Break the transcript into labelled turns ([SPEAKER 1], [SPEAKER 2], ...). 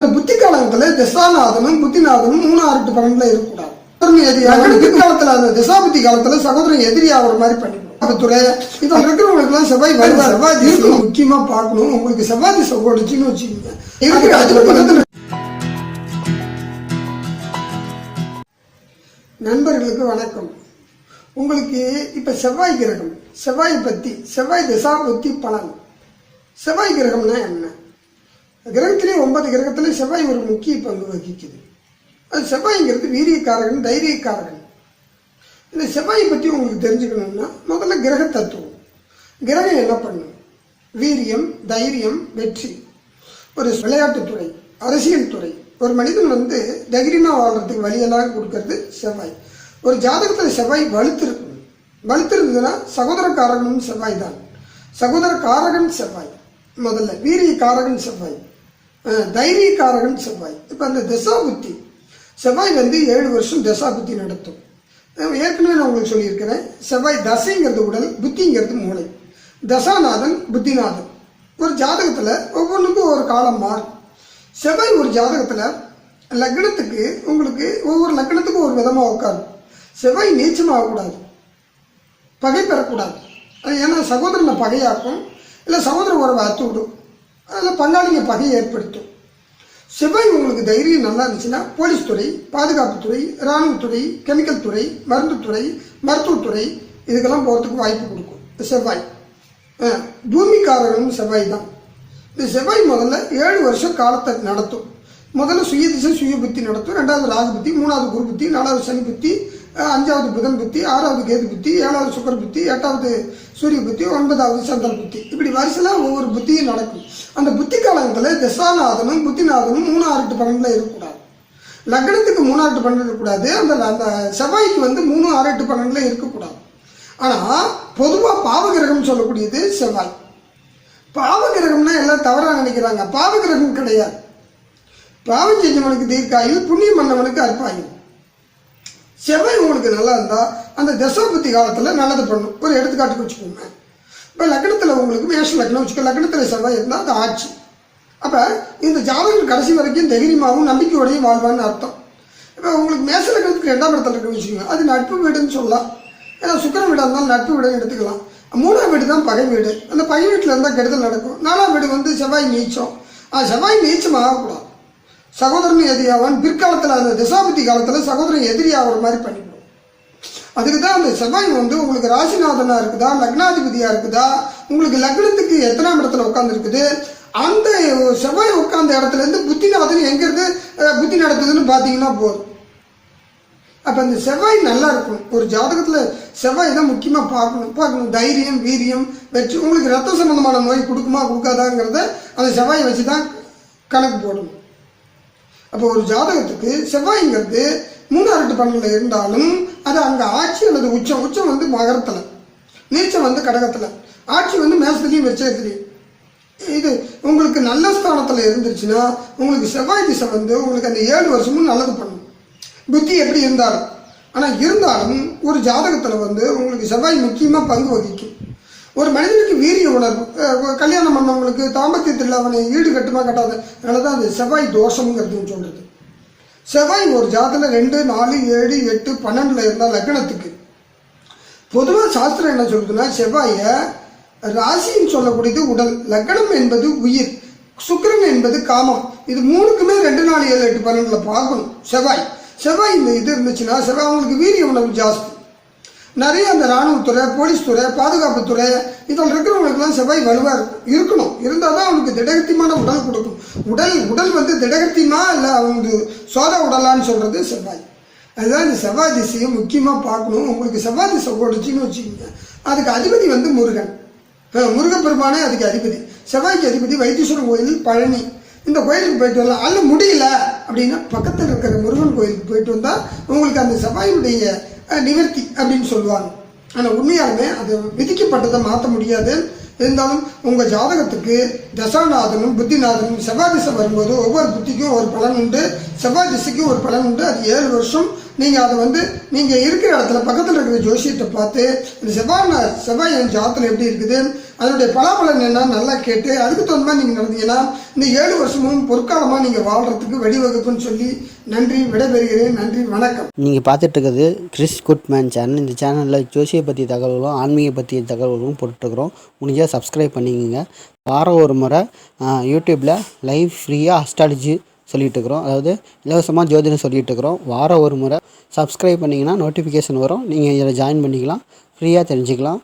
[SPEAKER 1] இந்த புத்தி காலத்துல திசாநாதனும் புத்திநாதனும் மூணு ஆறு எட்டு பன்னெண்டுல இருக்கக்கூடாது பிற்காலத்துல அந்த திசாபுத்தி காலத்துல சகோதரன் எதிரி ஆகிற மாதிரி பண்ணிக்கணும். துறை இதுல இருக்கிறவங்களுக்கு எல்லாம் செவ்வாய் வருவார் செவ்வாய் திசை. முக்கியமா பார்க்கணும். உங்களுக்கு செவ்வாய் திசை ஓடிச்சுன்னு வச்சுக்கோங்க. இருக்கிற அது பக்கத்துல நண்பர்களுக்கு வணக்கம். உங்களுக்கு இப்ப செவ்வாய் கிரகம் செவ்வாய் பத்தி செவ்வாய் திசாபுத்தி பலன். செவ்வாய் கிரகம்னா என்ன? கிரகத்திலே ஒன்பது கிரகத்திலே செவ்வாய் ஒரு முக்கிய பங்கு வகிக்குது. அது செவ்வாய்ங்கிறது வீரியக்காரகன் தைரியக்காரகன் இந்த செவ்வாயை பற்றி உங்களுக்கு தெரிஞ்சுக்கணும்னா முதல்ல கிரக தத்துவம். கிரகம் என்ன பண்ணும்? வீரியம் தைரியம் வெற்றி. ஒரு விளையாட்டுத்துறை அரசியல் துறை. ஒரு மனிதன் வந்து தைரியமாக வாழ்கிறதுக்கு வழியெல்லாம் கொடுக்கறது செவ்வாய். ஒரு ஜாதகத்தில் செவ்வாய் வலுத்திருக்கும். வலுத்திருந்ததுன்னா சகோதரக்காரகனும் செவ்வாய் தான் சகோதரக்காரகன் செவ்வாய். முதல்ல வீரியக்காரகன் செவ்வாய். தைரியக்காரகன் செவ்வாய். இப்போ அந்த திசா புத்தி செவ்வாய் வந்து ஏழு வருஷம் தசா புத்தி நடத்தும் ஏற்கனவே நான் உங்களுக்கு சொல்லியிருக்கிறேன் செவ்வாய் தசைங்கிறது உடல் புத்திங்கிறது மூளை. தசாநாதன் புத்திநாதன். ஒரு ஜாதகத்தில் ஒவ்வொன்றுக்கும் ஒரு காலம் மாறும். செவ்வாய் ஒரு ஜாதகத்தில் லக்னத்துக்கு உங்களுக்கு ஒவ்வொரு லக்னத்துக்கும் ஒரு விதமாக உட்காரும். செவ்வாய் நீச்சமாகக்கூடாது. பகை பெறக்கூடாது. ஏன்னா சகோதரனை பகையாக்கும் இல்லை சகோதர உறவை அத்து விடும் அதில் பங்காளிங்க பகையை ஏற்படுத்தும். செவ்வாய் உங்களுக்கு தைரியம் நல்லா இருந்துச்சுன்னா போலீஸ் துறை பாதுகாப்புத்துறை இராணுவத்துறை கெமிக்கல் துறை மருந்துத்துறை மருத்துவத்துறை இதுக்கெல்லாம் போகிறதுக்கு வாய்ப்பு கொடுக்கும். செவ்வாய். அஹ், செவ்வாய் தான். இந்த செவ்வாய் முதல்ல ஏழு வருஷம் காலத்தை நடத்தும். முதல்ல சுய திசை சுய புத்தி நடத்தும். ரெண்டாவது ராகு புத்தி மூணாவது குரு புத்தி நாலாவது சனி புத்தி அஞ்சாவது புதன் புத்தி ஆறாவது கேது புத்தி ஏழாவது சுக்கர புத்தி எட்டாவது சூரிய புத்தி ஒன்பதாவது சந்திர புத்தி. இப்படி வரிசையில் ஒவ்வொரு புத்தியும் நடக்கும். அந்த புத்தி காலத்தில் தசாநாதனும் புத்திநாதனும் மூணு எட்டு பன்னெண்டில் இருக்கக்கூடாது. லக்னத்துக்கு மூணு ஆறு எட்டு பன்னெண்டு இருக்கக்கூடாது. அந்த அந்த செவ்வாய்க்கு வந்து மூணு ஆறு எட்டு பன்னெண்டில் இருக்கக்கூடாது. ஆனால் பொதுவாக பாவகிரகம் சொல்லக்கூடியது செவ்வாய். பாவகிரகம்னா எல்லாம் தவறாக நினைக்கிறாங்க. பாவகிரகம் கிடையாது. பாவம் செஞ்சவனுக்கு தீர்க்காயில் புண்ணியம் பண்ணவனுக்கு அற்பாயும் செவ்வாய் உங்களுக்கு நல்லா இருந்தால் அந்த தசாபுத்தி காலத்தில் நல்லது பண்ணும். ஒரு எடுத்துக்காட்டுக்கு வச்சுக்கோங்க இப்போ லக்னத்தில் உங்களுக்கு மேஷ லக்னம் வச்சுக்கோ லக்னத்தில் செவ்வாய் இருந்தால் அது ஆட்சி. அப்போ இந்த ஜாதகம் கடைசி வரைக்கும் தைரியமாகவும் நம்பிக்கையோடையும் வாழ்வான்னு அர்த்தம். இப்போ உங்களுக்கு மேச லக்னத்துக்கு ரெண்டாம் இடத்துல இருக்குன்னு வச்சுக்கோங்க. அது நட்பு வீடுன்னு சொல்லலாம். ஏன்னா சுக்கரம் வீடாக இருந்தாலும் நட்பு வீடுன்னு எடுத்துக்கலாம். மூணாம் வீடு தான் பகை வீடு. அந்த பகை வீட்டில் இருந்தால் கெடுதல் நடக்கும். நாலாம் வீடு வந்து செவ்வாய் நீச்சம். ஆ செவ்வாய் நீச்சம் ஆகக்கூடாது. சகோதரன் எதிரியாவான். பிற்காலத்தில் அந்த திசாபுத்தி காலத்தில் சகோதரன் எதிரி ஆகிற மாதிரி பண்ணிவிடும் அதுக்கு தான் அந்த செவ்வாய் வந்து உங்களுக்கு ராசிநாதனாக இருக்குதா லக்னாதிபதியாக இருக்குதா உங்களுக்கு லக்னத்துக்கு எத்தனாம் இடத்துல உட்காந்துருக்குது அந்த செவ்வாய் உட்கார்ந்த இடத்துல இருந்து புத்திநாதன் எங்கேருந்து புத்தி நடத்துதுன்னு பார்த்தீங்கன்னா போதும். அப்போ அந்த செவ்வாய் நல்லா இருக்கும் ஒரு ஜாதகத்தில் செவ்வாய் தான் முக்கியமாக பார்க்கணும். பார்க்கணும். தைரியம் வீரியம் வெற்றி. உங்களுக்கு ரத்த சம்பந்தமான நோய் கொடுக்குமா கொடுக்காதாங்கிறத அந்த செவ்வாயை வச்சு தான் கணக்கு போடணும். அப்போ ஒரு ஜாதகத்துக்கு செவ்வாய்ங்கிறது மூணாறு எட்டு பன்னில் இருந்தாலும் அது அங்கே ஆட்சி அல்லது உச்சம் உச்சம் வந்து மகரத்தில் நீச்சம் வந்து கடகத்தில் ஆட்சி வந்து மேசத்துலேயும் விருச்சகத்துலேயும். இது உங்களுக்கு நல்ல ஸ்தானத்தில் இருந்துச்சுன்னா உங்களுக்கு செவ்வாய் திசை வந்து உங்களுக்கு அந்த ஏழு வருஷமும் நல்லது பண்ணும். புத்தி எப்படி இருந்தாலும். ஆனால் இருந்தாலும் ஒரு ஜாதகத்தில் வந்து உங்களுக்கு செவ்வாய் முக்கியமாக பங்கு வகிக்கும். ஒரு மனிதனுக்கு வீரிய உணர்வு கல்யாணம் பண்ணவங்களுக்கு தாம்பத்தியத்தில் அவனை ஈடு கட்டுமா கட்டாத அதனால தான் அந்த செவ்வாய் தோஷம்ங்கிறதுன்னு சொல்கிறது செவ்வாய் ஒரு ஜாதத்தில் ரெண்டு நாலு ஏழு எட்டு பன்னெண்டில் இருந்தால் லக்னத்துக்கு. பொதுவாக சாஸ்திரம் என்ன சொல்லுதுன்னா செவ்வாயை ராசின்னு சொல்லக்கூடியது உடல். லக்னம் என்பது உயிர். சுக்கரன் என்பது காமம். இது மூணுக்குமே ரெண்டு நாலு ஏழு எட்டு பன்னெண்டில் பார்க்கணும் செவ்வாய். செவ்வாய் இந்த இது இருந்துச்சுன்னா செவ்வாய் அவங்களுக்கு வீரிய உணர்வு ஜாஸ்தி. நிறைய அந்த ராணுவத்துறை போலீஸ் துறை பாதுகாப்புத்துறை இதில் இருக்கிறவங்களுக்குலாம் செவ்வாய் வலுவாக இருக்கும் இருக்கணும். இருந்தால் தான் அவனுக்கு திடகத்தியமான உடல் கொடுக்கும். உடல் உடல் வந்து திடகத்தியமா இல்லை அவங்க சோத உடலான்னு சொல்கிறது செவ்வாய். அதுதான் இந்த செவ்வாய் திசையை முக்கியமாக பார்க்கணும். உங்களுக்கு செவ்வாய் திசை ஓடிச்சின்னு வச்சுக்கோங்க. அதுக்கு அதிபதி வந்து முருகன். இப்போ முருகப்பெருமானே அதுக்கு அதிபதி. செவ்வாய்க்கு அதிபதி வைத்தீஸ்வரன் கோயில் பழனி. இந்த கோயிலுக்கு போயிட்டு வரலாம். அல்ல முடியல அப்படின்னா பக்கத்தில் இருக்கிற முருகன் கோயிலுக்கு போயிட்டு வந்தால் உங்களுக்கு அந்த செவ்வாயினுடைய நிவர்த்தி அப்படின்னு சொல்லுவாங்க. ஆனால் உண்மையாலுமே அது விதிக்கப்பட்டதை மாற்ற முடியாது. இருந்தாலும் உங்கள் ஜாதகத்துக்கு தசாநாதனும் புத்திநாதனும் செவ்வாய் திசை வரும்போது ஒவ்வொரு புத்திக்கும் ஒரு பலன் உண்டு. செவ்வாய் திசைக்கும் ஒரு பலன் உண்டு. அது ஏழு வருஷம் நீங்கள் அதை வந்து நீங்கள் இருக்கிற இடத்துல பக்கத்தில் இருக்கிற ஜோசியத்தை பார்த்து இந்த செவ்வாய் செவ்வாய் என் ஜாத்தில் எப்படி இருக்குது அதனுடைய பலாபலன் என்ன நல்லா கேட்டு அதுக்கு தகுந்த மாதிரி நீங்கள் நடந்தீங்கன்னா இந்த ஏழு வருஷமும் பொற்காலமாக நீங்கள் வாழ்கிறதுக்கு வழிவகுப்புன்னு சொல்லி நன்றி விடைபெறுகிறேன் நன்றி வணக்கம்.
[SPEAKER 2] நீங்கள் பார்த்துட்டு இருக்கிறது கிறிஸ் குட்மேன் சேனல். இந்த சேனலில் ஜோசியை பற்றி தகவல்களும் ஆன்மீக பற்றிய தகவல்களும் போட்டுருக்குறோம் முடிஞ்சால் சப்ஸ்கிரைப் பண்ணிக்கோங்க. வாரம் ஒரு முறை யூடியூப்பில் லைவ் ஃப்ரீயாக அஸ்ட்ராலஜி சொல்லிகிட்ருக்குறோம் அதாவது இலவசமாக ஜோதிடம் சொல்லிகிட்ருக்குறோம் இருக்கிறோம் வாரம் ஒரு முறை சப்ஸ்கிரைப் பண்ணிங்கன்னா நோட்டிஃபிகேஷன் வரும். நீங்கள் இதில் ஜாயின் பண்ணிக்கலாம். ஃப்ரீயாக தெரிஞ்சுக்கலாம்.